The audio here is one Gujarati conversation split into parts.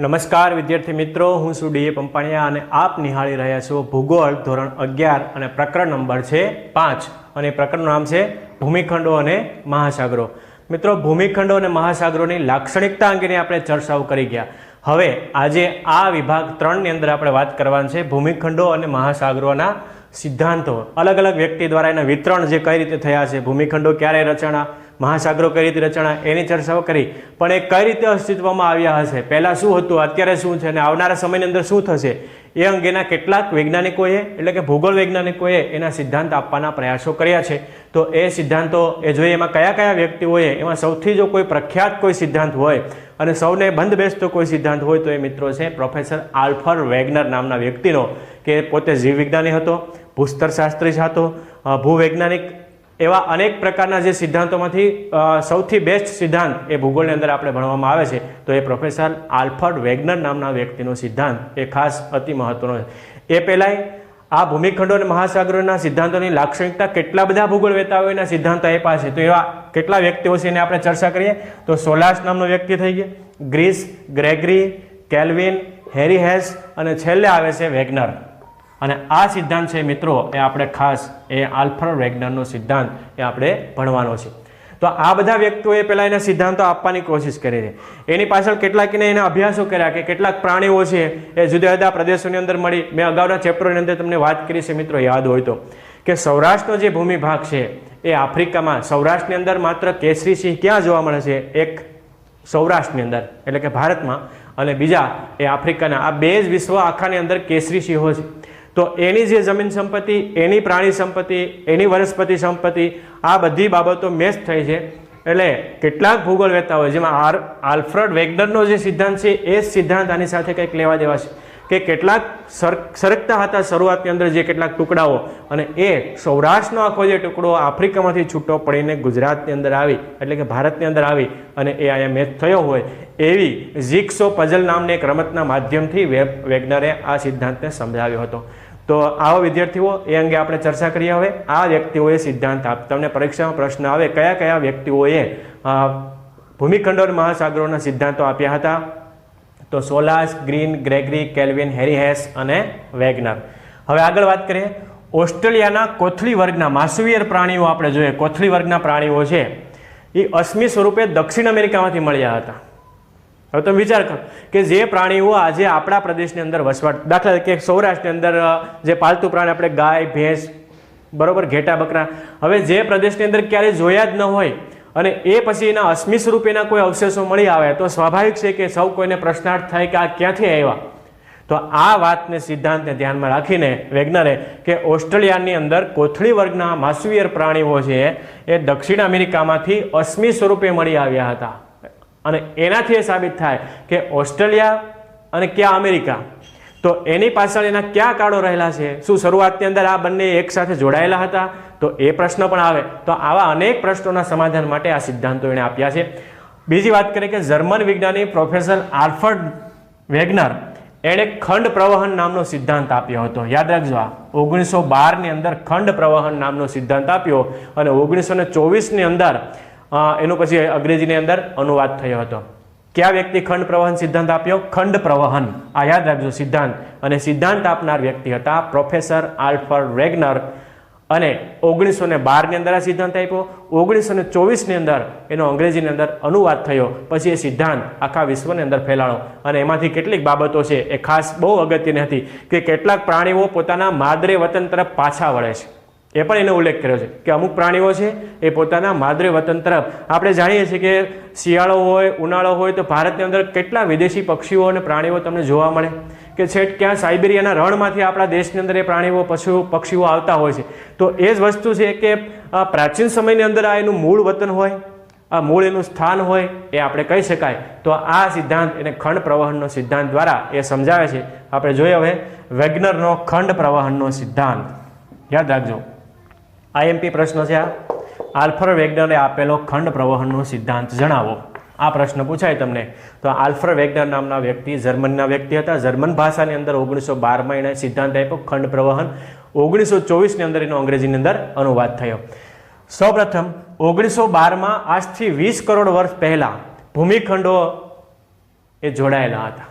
નમસ્કાર, વિદ્યાર્થી મિત્રો. હું છું ડીએ પંપાણિયા અને આપ નિહાળી રહ્યા છો ભૂગોળ ધોરણ અગિયાર અને પ્રકરણ નંબર છે પાંચ. અને પ્રકરણનું નામ છે ભૂમિખંડો અને મહાસાગરો. મિત્રો, ભૂમિખંડો અને મહાસાગરોની લાક્ષણિકતા અંગેની આપણે ચર્ચાઓ કરી ગયા. હવે આજે આ વિભાગ ત્રણની અંદર આપણે વાત કરવાની છે ભૂમિખંડો અને મહાસાગરોના સિદ્ધાંતો. અલગ અલગ વ્યક્તિ દ્વારા એના વિતરણ જે કઈ રીતે થયા છે, ભૂમિખંડો ક્યારે રચના મહાસાગરો કઈ રીતે રચના એની ચર્ચાઓ કરી. પણ એ કઈ રીતે અસ્તિત્વમાં આવ્યા હશે? પહેલાં શું હતું, અત્યારે શું છે, અને આવનારા સમયની અંદર શું થશે? એ અંગેના કેટલાક વૈજ્ઞાનિકોએ, એટલે કે ભૂગોળ વૈજ્ઞાનિકોએ એના સિદ્ધાંત આપવાના પ્રયાસો કર્યા છે. તો એ સિદ્ધાંતો એ જોઈએ, એમાં કયા કયા વ્યક્તિઓએ, એમાં સૌથી જો કોઈ પ્રખ્યાત કોઈ સિદ્ધાંત હોય, અને સૌને બંધ બેસતો કોઈ સિદ્ધાંત હોય, તો એ મિત્રો છે, પ્રોફેસર આલ્ફર વેગનર નામના વ્યક્તિનો, કે પોતે જીવવિજ્ઞાની હતો, ભૂસ્તરશાસ્ત્રી હતો ભૂવૈજ્ઞાનિક એવા અનેક પ્રકારના જે સિદ્ધાંતોમાંથી સૌથી બેસ્ટ સિદ્ધાંત એ ભૂગોળની અંદર આપણે ભણવામાં આવે છે. તો એ પ્રોફેસર આલ્ફર્ડ વેગનર નામના વ્યક્તિનો સિદ્ધાંત એ ખાસ અતિ મહત્વનો છે. એ પહેલાંય આ ભૂમિખંડો અને મહાસાગરોના સિદ્ધાંતોની લાક્ષણિકતા કેટલા બધા ભૂગોળ વેતાઓના સિદ્ધાંતો આપ્યા છે. તો એવા કેટલા વ્યક્તિઓ છે એને આપણે ચર્ચા કરીએ. તો સોલાસ નામનો વ્યક્તિ થઈ ગયો. ગ્રીસ, ગ્રેગરી, કેલ્વિન, હેરી હેસ અને છેલ્લે આવે છે વેગનર. અને આ સિદ્ધાંત છે મિત્રો, એ આપણે ખાસ એ આલ્ફર વેગનરનો સિદ્ધાંત એ આપણે ભણવાનો છે. તો આ બધા વ્યક્તિઓએ પહેલાં એના સિદ્ધાંતો આપવાની કોશિશ કરી છે. એની પાછળ કેટલાક એને એના અભ્યાસો કર્યા કે કેટલાક પ્રાણીઓ છે એ જુદા જુદા પ્રદેશોની અંદર મળી, મેં અગાઉના ચેપ્ટરોની અંદર તમને વાત કરી છે મિત્રો, યાદ હોય તો, કે સૌરાષ્ટ્રનો જે ભૂમિ ભાગ છે એ આફ્રિકામાં સૌરાષ્ટ્રની અંદર માત્ર કેસરી સિંહ ક્યાં જોવા મળે છે? એક સૌરાષ્ટ્રની અંદર, એટલે કે ભારતમાં, અને બીજા એ આફ્રિકાના, આ બે જ વિશ્વ આખાની અંદર કેસરી સિંહો છે. તો એની જે જમીન સંપત્તિ, એની પ્રાણી સંપત્તિ, એની વનસ્પતિ સંપત્તિ, આ બધી બાબતો મેચ થઈ છે. એટલે કેટલાક ભૂગોળ વેતા હોય, જેમાં આર, આલ્ફ્રડ વેગનરનો જે સિદ્ધાંત છે, એ સિદ્ધાંત આની સાથે કંઈક લેવા દેવા છે. કે કેટલાક સર, સરકતા હતા શરૂઆતની અંદર જે કેટલાક ટુકડાઓ, અને એ સૌરાષ્ટ્રનો આખો જે ટુકડો આફ્રિકામાંથી છૂટો પડીને ગુજરાતની અંદર આવી, એટલે કે ભારતની અંદર આવી, અને એ અહીંયા મેચ થયો હોય, એવી ઝિક્સો પઝલ નામની એક રમતના માધ્યમથી વેગનરે આ સિદ્ધાંતને સમજાવ્યો હતો. તો આવો વિદ્યાર્થીઓ એ અંગે આપણે ચર્ચા કરીએ હવે. આ વ્યક્તિઓએ સિદ્ધાંત આપ તમને પરીક્ષામાં પ્રશ્ન આવે કયા કયા વ્યક્તિઓએ અ, ભૂમિખંડો મહાસાગરોના સિદ્ધાંતો આપ્યા હતા? તો Sollas Green Gregory Kelvin Harry Hess અને વેગનર. હવે આગળ વાત કરીએ. ઓસ્ટ્રેલિયાના કોથળી વર્ગના માસુવિયર પ્રાણીઓ આપણે જોઈએ. કોથળી વર્ગના પ્રાણીઓ છે. એ અશ્મિ સ્વરૂપે દક્ષિણ અમેરિકામાંથી મળ્યા હતા. હવે તમે વિચાર કરો કે જે પ્રાણીઓ આજે આપણા પ્રદેશની અંદર વસવાટ દાખલા તરીકે સૌરાષ્ટ્રની અંદર જે પાલતુ પ્રાણી આપણે ગાય, ભેંસ, બરોબર, ઘેટા, બકરા, હવે જે પ્રદેશની અંદર ક્યારેય જોયા જ ન હોય અને એ પછી એના અશ્મિ સ્વરૂપેના કોઈ અવશેષો મળી આવે તો સ્વાભાવિક છે કે સૌ કોઈને પ્રશ્નાર્થ થાય કે આ ક્યાંથી આવ્યા. તો આ વાતને સિદ્ધાંતને ધ્યાનમાં રાખીને વેગનરે કે ઓસ્ટ્રેલિયાની અંદર કોથળી વર્ગના માસુવિયર પ્રાણીઓ છે એ દક્ષિણ અમેરિકામાંથી અશ્મિ સ્વરૂપે મળી આવ્યા હતા. અને એનાથી એ સાબિત થાય કે ઓસ્ટ્રેલિયા અને ક્યાં અમેરિકા. તો એની પાછળ એના ક્યાં કાળો રહેલા છે? શું શરૂઆતની અંદર આ બંને એકસાથે જોડાયેલા હતા? તો એ પ્રશ્ન પણ આવે. તો આવા અનેક પ્રશ્નોના સમાધાન માટે આ સિદ્ધાંતો એણે આપ્યા છે. બીજી વાત કરીએ કે જર્મન વિજ્ઞાની પ્રોફેસર આલ્ફર્ડ વેગનર એણે ખંડ પ્રવહન નામનો સિદ્ધાંત આપ્યો હતો. યાદ રાખજો આ. ઓગણીસો બારની અંદર ખંડ પ્રવહન નામનો સિદ્ધાંત આપ્યો અને ઓગણીસો ચોવીસની અંદર એનું પછી અંગ્રેજીની અંદર અનુવાદ થયો હતો. કયા વ્યક્તિ ખંડ પ્રવહન સિદ્ધાંત આપ્યો? ખંડ પ્રવહન. આ યાદ રાખજો, સિદ્ધાંત. અને સિદ્ધાંત આપનાર વ્યક્તિ હતા પ્રોફેસર આલ્ફર વેગનર અને ઓગણીસો ને બારની અંદર આ સિદ્ધાંત આપ્યો. ઓગણીસો ને ચોવીસની અંદર એનો અંગ્રેજીની અંદર અનુવાદ થયો. પછી એ સિદ્ધાંત આખા વિશ્વની અંદર ફેલાણો. અને એમાંથી કેટલીક બાબતો છે એ ખાસ બહુ અગત્યની હતી કે કેટલાક પ્રાણીઓ પોતાના માદરે વતન તરફ પાછા વળે છે. એ પણ એનો ઉલ્લેખ કર્યો છે કે અમુક પ્રાણીઓ છે એ પોતાના માદરે વતન તરફ. આપણે જાણીએ છીએ કે શિયાળો હોય, ઉનાળો હોય તો ભારતની અંદર કેટલા વિદેશી પક્ષીઓ અને પ્રાણીઓ તમને જોવા મળે? કે છેક ક્યાં સાઇબેરિયાના રણમાંથી આપણા દેશની અંદર એ પ્રાણીઓ, પશુ, પક્ષીઓ આવતા હોય છે? તો એ જ વસ્તુ છે કે પ્રાચીન સમયની અંદર આ એનું મૂળ વતન હોય, આ મૂળ એનું સ્થાન હોય, એ આપણે કહી શકાય. તો આ સિદ્ધાંત, એને ખંડ પ્રવહનનો સિદ્ધાંત દ્વારા એ સમજાવે છે. આપણે જોઈએ હવે, વેગનરનો ખંડ પ્રવહનનો સિદ્ધાંત. યાદ રાખજો. આઈએમપી પ્રશ્ન છે. આ આલ્ફર વેગનરે આપેલો ખંડ પ્રવહનનો સિદ્ધાંત જણાવો. આ પ્રશ્ન પૂછાય તમને. તો આલ્ફર વેગનર નામના વ્યક્તિ જર્મનના વ્યક્તિ હતા. જર્મન ભાષાની અંદર ઓગણીસો બારમાં એણે સિદ્ધાંત આપ્યો, ખંડ પ્રવહન. ઓગણીસો ચોવીસની અંદર એનો અંગ્રેજીની અંદર અનુવાદ થયો. સૌપ્રથમ, ઓગણીસો બારમાં આજથી વીસ કરોડ વર્ષ પહેલાં ભૂમિખંડો એ જોડાયેલા હતા.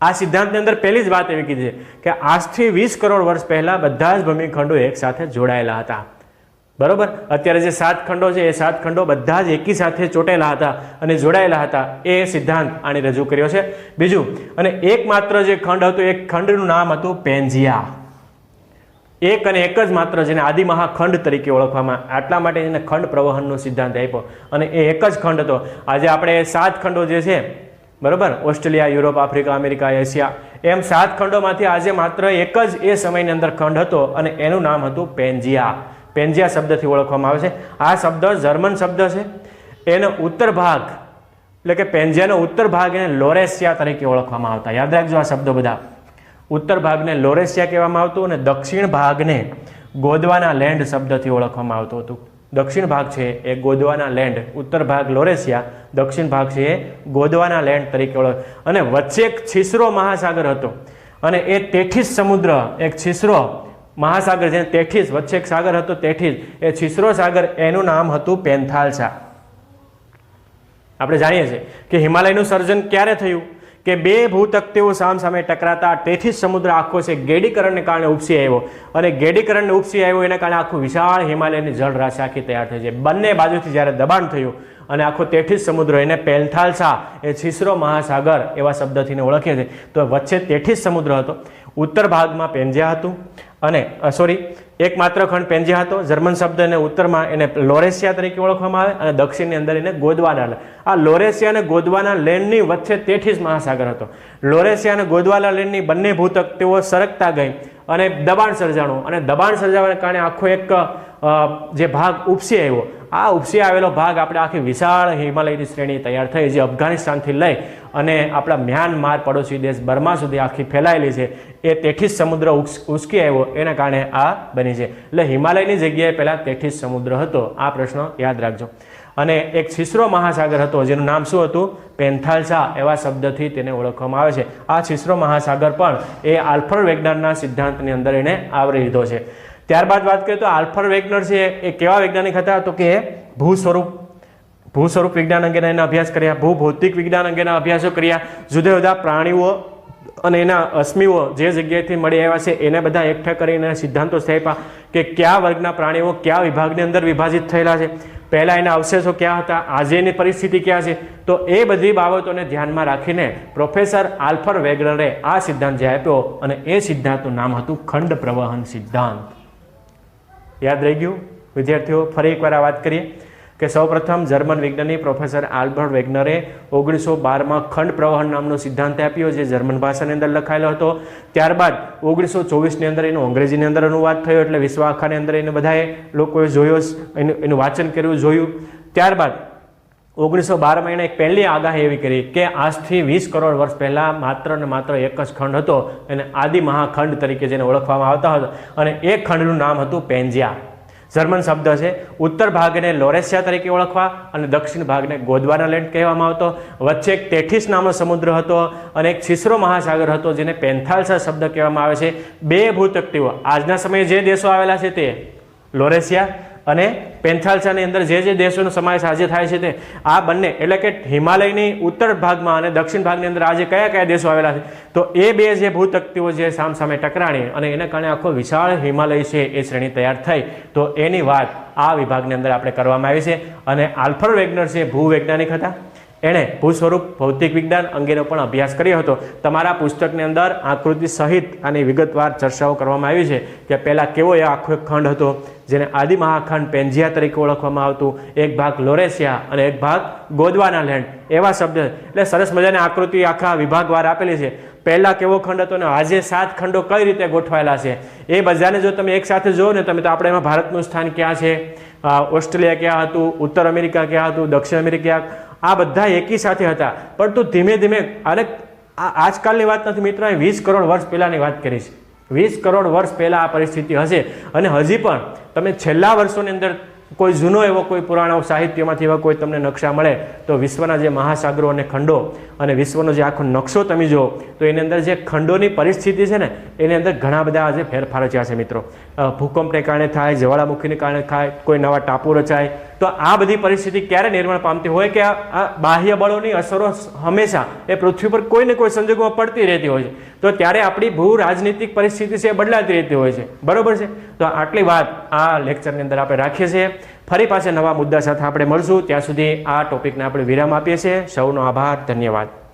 આ સિદ્ધાંતની અંદર પહેલી જ વાત એવી કીધી છે કે આજથી વીસ કરોડ વર્ષ પહેલાં બધા જ ભૂમિખંડો એકસાથે જોડાયેલા હતા. બરોબર? અત્યારે જે સાત ખંડો છે, એ સાત ખંડો બધા જ એકી સાથે ચોટેલા હતા અને જોડાયેલા હતા. એ સિદ્ધાંત આને રજૂ કર્યો છે. બીજું, અને એકમાત્ર જે ખંડ હતું, એ ખંડનું નામ હતું પેન્જિયા એક અને એક જ માત્ર જેને આદિમહાખંડ તરીકે ઓળખવામાં આટલા માટે એને ખંડ પ્રવહનનો સિદ્ધાંત આપ્યો. અને એ એક જ ખંડ હતો. આજે આપણે સાત ખંડો જે છે, બરોબર? Australia, Europe, Africa, America, Asia, એમ સાત ખંડોમાંથી આજે માત્ર એક જ એ સમયની અંદર ખંડ હતો અને એનું નામ હતું પેન્જિયા પેન્જિયા શબ્દથી ઓળખવામાં આવે છે. આ શબ્દ જર્મન શબ્દ છે. એનો ઉત્તર ભાગ, એટલે કે પેન્જિયાનો ઉત્તર ભાગ એને લોરેશિયા તરીકે ઓળખવામાં આવતા. યાદ રાખજો આ શબ્દો બધા. ઉત્તર ભાગને લોરેશિયા કહેવામાં આવતું અને દક્ષિણ ભાગને ગોદવાના લેન્ડ શબ્દથી ઓળખવામાં આવતું હતું. દક્ષિણ ભાગ છે એ ગોદવાના લેન્ડ, ઉત્તર ભાગ લોરેશિયા દક્ષિણ ભાગ છે એ ગોદવાના લેન્ડ તરીકે ઓળખ. અને વચ્ચે એક છીસરો મહાસાગર હતો. અને એ તેઠીસ સમુદ્ર, એક છીસરો મહાસાગર જેને તેઠીસ, વચ્ચે સાગર હતો, તેઠીસ. એ છીસરો સાગર, એનું નામ હતું પેન્થાલસા. આપણે જાણીએ છીએ કે હિમાલયનું સર્જન ક્યારે થયું? કે બે ભૂતકતીઓ સામસામે ટકરાતા તેથી જ સમુદ્ર આખો છે ગેડીકરણને કારણે ઉપસી આવ્યો. અને ગેડીકરણને ઉપસી આવ્યો એના કારણે આખું વિશાળ હિમાલયની જળરાશિ આખી તૈયાર થઈ છે. બંને બાજુથી જ્યારે દબાણ થયું અને આખો તેઠીસ સમુદ્ર એને પેલથાલસા એ છીસરો મહાસાગર એવા શબ્દથીને ઓળખીએ છીએ. તો વચ્ચે તેઠીસ સમુદ્ર હતો. ઉત્તર ભાગમાં પેન્જિયા હતું. અને સોરી એકમાત્ર ખંડ પેન્જિયા હતો. જર્મન શબ્દ અને ઉત્તરમાં એને લોરેશિયા તરીકે ઓળખવામાં આવે અને દક્ષિણની અંદર એને ગોદવાના. આ લોરેશિયા અને ગોદવાના લેન્ડની વચ્ચે તેઠીસ મહાસાગર હતો. લોરેશિયા અને ગોદવાના લેન્ડની બંને ભૂતક તેઓ સરકતા ગઈ અને દબાણ સર્જાણું. અને દબાણ સર્જાવાને કારણે આખો એક જે ભાગ ઉપસી આવ્યો. આ ઉપસી આવેલો ભાગ આપણે આખી વિશાળ હિમાલયની શ્રેણી તૈયાર થઈ જે અફઘાનિસ્તાનથી લઈ અને આપણા મ્યાનમાર પડોશી દેશ બર્મા સુધી આખી ફેલાયેલી છે. એ તેઠીસ સમુદ્ર ઉસ- ઉસકી આવ્યો, એના કારણે આ બની છે. એટલે હિમાલયની જગ્યાએ પહેલાં તેઠીસ સમુદ્ર હતો. આ પ્રશ્ન યાદ રાખજો. અને એક છીસરો મહાસાગર હતો, જેનું નામ શું હતું? પેન્થાલસા એવા શબ્દથી તેને ઓળખવામાં આવે છે. આ છીસરો મહાસાગર પણ એ આલ્ફર વેગનરના સિદ્ધાંતની અંદર એને આવરી લીધો છે. ત્યારબાદ વાત કરીએ તો આલ્ફર વેગનર છે, એ કેવા વૈજ્ઞાનિક હતા? તો કે ભૂ સ્વરૂપ ભૂ સ્વરૂપ વિજ્ઞાન અંગેના એના અભ્યાસ કર્યા ભૂ ભૌતિક વિજ્ઞાન અંગેના અભ્યાસો કર્યા જુદા જુદા પ્રાણીઓ અને એના અશ્મિઓ જે જગ્યાએથી મળી આવ્યા છે, એને બધા એકઠા કરીને સિદ્ધાંતો સ્થાપ્યા કે કયા વર્ગના પ્રાણીઓ કયા વિભાગની અંદર વિભાજિત થયેલા છે. પહેલાં એના અવશેષો ક્યાં હતા આજે એની પરિસ્થિતિ ક્યાં છે? તો એ બધી બાબતોને ધ્યાનમાં રાખીને પ્રોફેસર આલ્ફર વેગનરે આ સિદ્ધાંત જે આપ્યો અને એ સિદ્ધાંતનું નામ હતું ખંડ પ્રવહન સિદ્ધાંત. યાદ રહી ગયું? વિદ્યાર્થીઓ, ફરી એકવાર આ વાત કરીએ કે સૌપ્રથમ જર્મન વિજ્ઞાની પ્રોફેસર આલ્બર્ટ વેગનરે ઓગણીસો બારમાં ખંડ પ્રવહન નામનો સિદ્ધાંત આપ્યો જે જર્મન ભાષાની અંદર લખાયેલો હતો. ત્યારબાદ ઓગણીસો ચોવીસની અંદર એનો અંગ્રેજીની અંદર અનુવાદ થયો એટલે વિશ્વ આખાની અંદર એને બધાએ લોકોએ જોયો એનું વાંચન કર્યું, જોયું. ત્યારબાદ ઓગણીસો બારમાં એણે એક પહેલી આગાહી એવી કરી કે આજથી વીસ કરોડ વર્ષ પહેલાં માત્ર ને માત્ર એક જ ખંડ હતો અને આદિ મહાખંડ તરીકે જેને ઓળખવામાં આવતા હતો. અને એ ખંડનું નામ હતું પેન્જિયા. જર્મન શબ્દ છે. ઉત્તર ભાગને લોરેસિયા તરીકે ઓળખવા અને દક્ષિણ ભાગને ગોદવાના લેન્ડ કહેવામાં આવતો. વચ્ચે એક તેઠીસ નામનો સમુદ્ર હતો અને એક છીસરો મહાસાગર હતો જેને પેન્થાલસા શબ્દ કહેવામાં આવે છે. બે ભૂતકટીઓ. આજના સમયે જે દેશો આવેલા છે તે લોરેશિયા અને પેન્થાલસાની અંદર જે જે દેશોનો સમાવેશ આજે થાય છે તે આ બંને, એટલે કે હિમાલયની ઉત્તર ભાગમાં અને દક્ષિણ ભાગની અંદર આજે કયા કયા દેશો આવેલા છે, તો એ બે જે ભૂતકતીઓ જે સામસામે ટકરાણી અને એના કારણે આખો વિશાળ હિમાલય છે એ શ્રેણી તૈયાર થઈ, તો એની વાત આ વિભાગની અંદર આપણે કરવામાં આવી છે. અને આલ્ફર વેગનર છે ભૂવૈજ્ઞાનિક હતા. એણે ભૂસ્વરૂપ ભૌતિક વિજ્ઞાન અંગેનો પણ અભ્યાસ કર્યો હતો. તમારા પુસ્તકની અંદર આકૃતિ સહિત આની વિગતવાર ચર્ચાઓ કરવામાં આવી છે કે પહેલાં કેવો એ આખો એક ખંડ હતો, જેને આદિ મહાખંડ પેન્જિયા તરીકે ઓળખવામાં આવતું, એક ભાગ લોરેશિયા અને એક ભાગ ગોદવાના લેન્ડ એવા શબ્દ. એટલે સરસ મજાની આકૃતિ આખા વિભાગવાર આપેલી છે. પહેલાં કેવો ખંડ હતો અને આજે સાત ખંડો કઈ રીતે ગોઠવાયેલા છે? એ બધાને જો તમે એક સાથે જુઓ ને, તમે તો આપણે એમાં ભારતનું સ્થાન ક્યાં છે? ઓસ્ટ્રેલિયા ક્યાં હતું? ઉત્તર અમેરિકા ક્યાં હતું? દક્ષિણ અમેરિકા આ બધા એકી સાથે હતા. પરંતુ ધીમે ધીમે આ આજકાલની વાત નથી મિત્રો વીસ કરોડ વર્ષ પહેલાંની વાત કરી છે. વીસ કરોડ વર્ષ પહેલાં આ પરિસ્થિતિ હશે. અને હજી પણ તમે છેલ્લા વર્ષોની અંદર કોઈ જૂનો એવો કોઈ પુરાણો, સાહિત્યમાંથી એવા કોઈ તમને નકશા મળે, તો વિશ્વના જે મહાસાગરો અને ખંડો અને વિશ્વનો જે આખો નકશો તમે જુઓ, તો એની અંદર જે ખંડોની પરિસ્થિતિ છે ને, એની અંદર ઘણા બધા આજે ફેરફારો થયા છે મિત્રો. ભૂકંપને કારણે થાય, જ્વાળામુખીને કારણે થાય, કોઈ નવા ટાપુ રચાય તો આ બધી પરિસ્થિતિ ક્યારે નિર્માણ પામતી હોય કે આ બાહ્ય બળોની અસરો હંમેશા એ પૃથ્વી પર કોઈ ને કોઈ સંજોગોમાં પડતી રહેતી હોય છે. તો ત્યારે આપણી ભૂ રાજનીતિક પરિસ્થિતિ છે એ બદલાતી રહેતી હોય છે. બરોબર છે? તો આટલી વાત આ લેક્ચરની અંદર આપણે રાખીએ છીએ. ફરી પાછા નવા મુદ્દા સાથે આપણે મળશું. ત્યાં સુધી આ ટોપિકને આપણે વિરામ આપીએ છીએ. સૌનો આભાર. ધન્યવાદ.